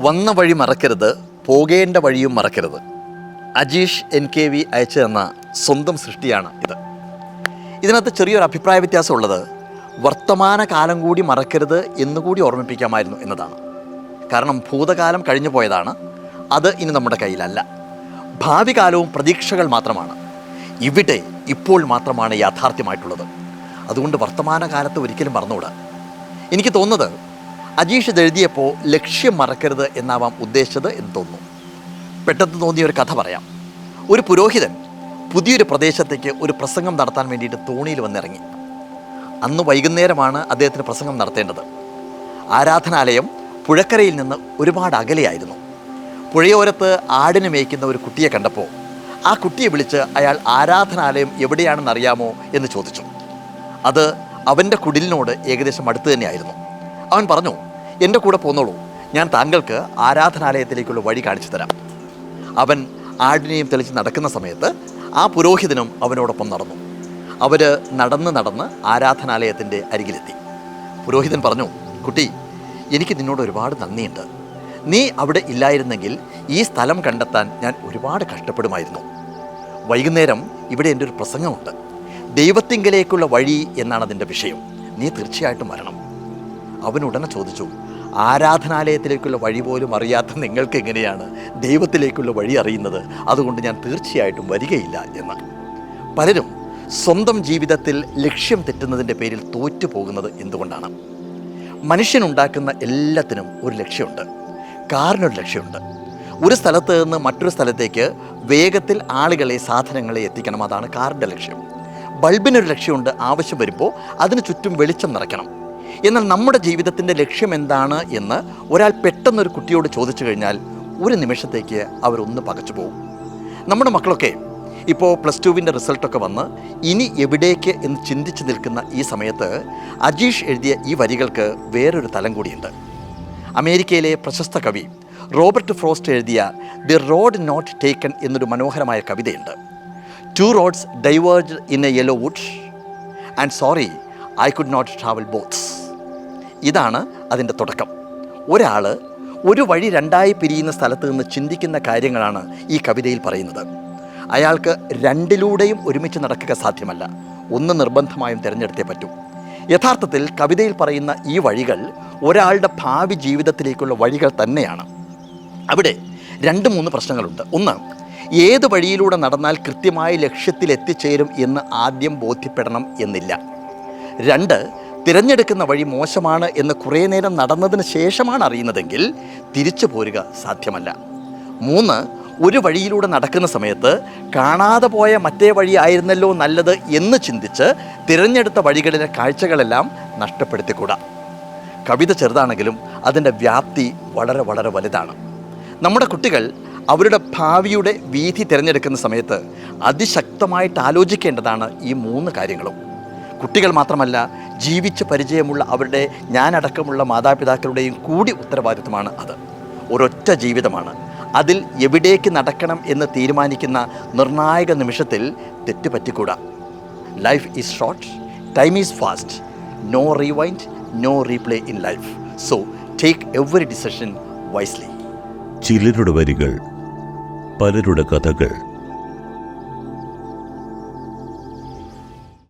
വന്ന വഴി മറക്കരുത് പോകേണ്ട വഴിയും മറക്കരുത്. അജീഷ് എൻ കെ വി അയച്ചു തന്ന സ്വന്തം സൃഷ്ടിയാണ് ഇത്. ഇതിനകത്ത് ചെറിയൊരു അഭിപ്രായ വ്യത്യാസമുള്ളത് വർത്തമാന കാലം കൂടി മറക്കരുത് എന്നുകൂടി ഓർമ്മിപ്പിക്കാമായിരുന്നു എന്നതാണ്. കാരണം ഭൂതകാലം കഴിഞ്ഞു പോയതാണ് അത് ഇനി നമ്മുടെ കയ്യിലല്ല. ഭാവി കാലവും പ്രതീക്ഷകൾ മാത്രമാണ്. ഇവിടെ ഇപ്പോൾ മാത്രമാണ് യാഥാർത്ഥ്യമായിട്ടുള്ളത്. അതുകൊണ്ട് വർത്തമാന കാലത്ത് ഒരിക്കലും മറന്നുകൂടാ. എനിക്ക് തോന്നുന്നത് അജീഷ് എഴുതിയപ്പോൾ ലക്ഷ്യം മറക്കരുത് എന്നാവാം ഉദ്ദേശിച്ചത് എന്ന് തോന്നുന്നു. പെട്ടെന്ന് തോന്നിയ ഒരു കഥ പറയാം. ഒരു പുരോഹിതൻ പുതിയൊരു പ്രദേശത്തേക്ക് ഒരു പ്രസംഗം നടത്താൻ വേണ്ടിയിട്ട് തോണിയിൽ വന്നിറങ്ങി. അന്ന് വൈകുന്നേരമാണ് അദ്ദേഹത്തിന് പ്രസംഗം നടത്തേണ്ടത്. ആരാധനാലയം പുഴക്കരയിൽ നിന്ന് ഒരുപാട് അകലെയായിരുന്നു. പുഴയോരത്ത് ആടിന് മേയ്ക്കുന്ന ഒരു കുട്ടിയെ കണ്ടപ്പോൾ ആ കുട്ടിയെ വിളിച്ച് അയാൾ ആരാധനാലയം എവിടെയാണെന്ന് അറിയാമോ എന്ന് ചോദിച്ചു. അത് അവന്റെ കുടിലിനോട് ഏകദേശം അടുത്ത് തന്നെയായിരുന്നു. അവൻ പറഞ്ഞു എന്റെ കൂടെ പോന്നോളൂ. ഞാൻ താങ്കൾക്ക് ആരാധനാലയത്തിലേക്കുള്ള വഴി കാണിച്ചു തരാം. അവൻ ആടിനെയും തെളിച്ച് നടക്കുന്ന സമയത്ത് ആ പുരോഹിതനും അവനോടൊപ്പം നടന്നു. അവർ നടന്ന് നടന്ന് ആരാധനാലയത്തിന്റെ അരികിലെത്തി. പുരോഹിതൻ പറഞ്ഞു കുട്ടി എനിക്ക് നിന്നോട് ഒരുപാട് നന്ദിയുണ്ട്. നീ അവിടെ ഇല്ലായിരുന്നെങ്കിൽ ഈ സ്ഥലം കണ്ടെത്താൻ ഞാൻ ഒരുപാട് കഷ്ടപ്പെടുമായിരുന്നു. വൈകുന്നേരം ഇവിടെ എന്റെ ഒരു പ്രസംഗമുണ്ട്. ദൈവത്തിങ്കലേക്കുള്ള വഴി എന്നാണ് അതിന്റെ വിഷയം. നീ തീർച്ചയായിട്ടും വരണം. അവൻ ഉടനെ ചോദിച്ചു ആരാധനാലയത്തിലേക്കുള്ള വഴി പോലും അറിയാത്ത നിങ്ങൾക്ക് എങ്ങനെയാണ് ദൈവത്തിലേക്കുള്ള വഴി അറിയുന്നത്? അതുകൊണ്ട് ഞാൻ തീർച്ചയായിട്ടും വരികയില്ല എന്ന്. പലരും സ്വന്തം ജീവിതത്തിൽ ലക്ഷ്യം തെറ്റുന്നതിന്റെ പേരിൽ തോറ്റു പോകുന്നത് എന്തുകൊണ്ടാണ്? മനുഷ്യനുണ്ടാക്കുന്ന എല്ലാത്തിനും ഒരു ലക്ഷ്യമുണ്ട് കാറിനൊരു ലക്ഷ്യമുണ്ട്. ഒരു സ്ഥലത്ത് നിന്ന് മറ്റൊരു സ്ഥലത്തേക്ക് വേഗത്തിൽ ആളുകളെ സാധനങ്ങളെ എത്തിക്കണം അതാണ് കാറിന്റെ ലക്ഷ്യം. ബൾബിനൊരു ലക്ഷ്യമുണ്ട് ആവശ്യം വരുമ്പോൾ അതിന് ചുറ്റും വെളിച്ചം നിറയ്ക്കണം. എന്നാൽ നമ്മുടെ ജീവിതത്തിന്റെ ലക്ഷ്യം എന്താണ് എന്ന് ഒരാൾ പെട്ടെന്നൊരു കുട്ടിയോട് ചോദിച്ചു കഴിഞ്ഞാൽ ഒരു നിമിഷത്തേക്ക് അവരൊന്ന് പകച്ചു പോകും നമ്മുടെ മക്കളൊക്കെ ഇപ്പോൾ പ്ലസ് ടുവിന്റെ റിസൾട്ടൊക്കെ വന്ന് ഇനി എവിടേക്ക് എന്ന് ചിന്തിച്ച് നിൽക്കുന്ന ഈ സമയത്ത് അജീഷ് എഴുതിയ ഈ വരികൾക്ക് വേറൊരു തലം കൂടിയുണ്ട്. അമേരിക്കയിലെ പ്രശസ്ത കവി റോബർട്ട് ഫ്രോസ്റ്റ് എഴുതിയ ദി റോഡ് നോട്ട് ടേക്കൺ എന്നൊരു മനോഹരമായ കവിതയുണ്ട്. Two roads diverge in a yellow wood and sorry I could not travel boths ഇതാണ് അതിന്റെ തുടക്കം. ഒരാൾ ഒരു വഴി രണ്ടായി പിരിയുന്ന സ്ഥലത്ത് നിന്ന് ചിന്തിക്കുന്ന കാര്യങ്ങളാണ് ഈ കവിതയിൽ പറയുന്നത്. അയാൾക്ക് രണ്ടിലൂടെയും ഒരുമിച്ച് നടക്കുക സാധ്യമല്ല. ഒന്ന് നിർബന്ധമായും തിരഞ്ഞെടുത്തേ പറ്റൂ. യഥാർത്ഥത്തിൽ കവിതയിൽ പറയുന്ന ഈ വഴികൾ ഒരാളുടെ ഭാവി ജീവിതത്തിലേക്കുള്ള വഴികൾ തന്നെയാണ്. അവിടെ രണ്ട് മൂന്ന് പ്രശ്നങ്ങളുണ്ട്. ഒന്ന് ഏത് വഴിയിലൂടെ നടന്നാൽ കൃത്യമായ ലക്ഷ്യത്തിൽ എത്തിച്ചേരും എന്ന് ആദ്യം ബോധ്യപ്പെടണം എന്നില്ല. രണ്ട് തിരഞ്ഞെടുക്കുന്ന വഴി മോശമാണ് എന്ന് കുറേ നേരം നടന്നതിന് ശേഷമാണ് അറിയുന്നതെങ്കിൽ തിരിച്ചു പോരുക സാധ്യമല്ല. മൂന്ന് ഒരു വഴിയിലൂടെ നടക്കുന്ന സമയത്ത് കാണാതെ പോയ മറ്റേ വഴി ആയിരുന്നല്ലോ നല്ലത് എന്ന് ചിന്തിച്ച് തിരഞ്ഞെടുത്ത വഴികളിലെ കാഴ്ചകളെല്ലാം നഷ്ടപ്പെടുത്തിക്കൂടാ. കവിത ചെറുതാണെങ്കിലും അതിന്റെ വ്യാപ്തി വളരെ വളരെ വലുതാണ്. നമ്മുടെ കുട്ടികൾ അവരുടെ ഭാവിയുടെ വീതി തിരഞ്ഞെടുക്കുന്ന സമയത്ത് അതിശക്തമായിട്ട് ആലോചിക്കേണ്ടതാണ് ഈ മൂന്ന് കാര്യങ്ങളും. കുട്ടികൾ മാത്രമല്ല ജീവിച്ച് പരിചയമുള്ള അവരുടെ ഞാനടക്കമുള്ള മാതാപിതാക്കളുടെയും കൂടി ഉത്തരവാദിത്വമാണ് അത്. ഒരൊറ്റ ജീവിതമാണ്. അതിൽ എവിടേക്ക് നടക്കണം എന്ന് തീരുമാനിക്കുന്ന നിർണായക നിമിഷത്തിൽ തെറ്റുപറ്റിക്കൂടാ life is short time is fast no rewind no replay in life so take every decision wisely ചിലരുടെ വരികൾ പലരുടെ കഥകൾ.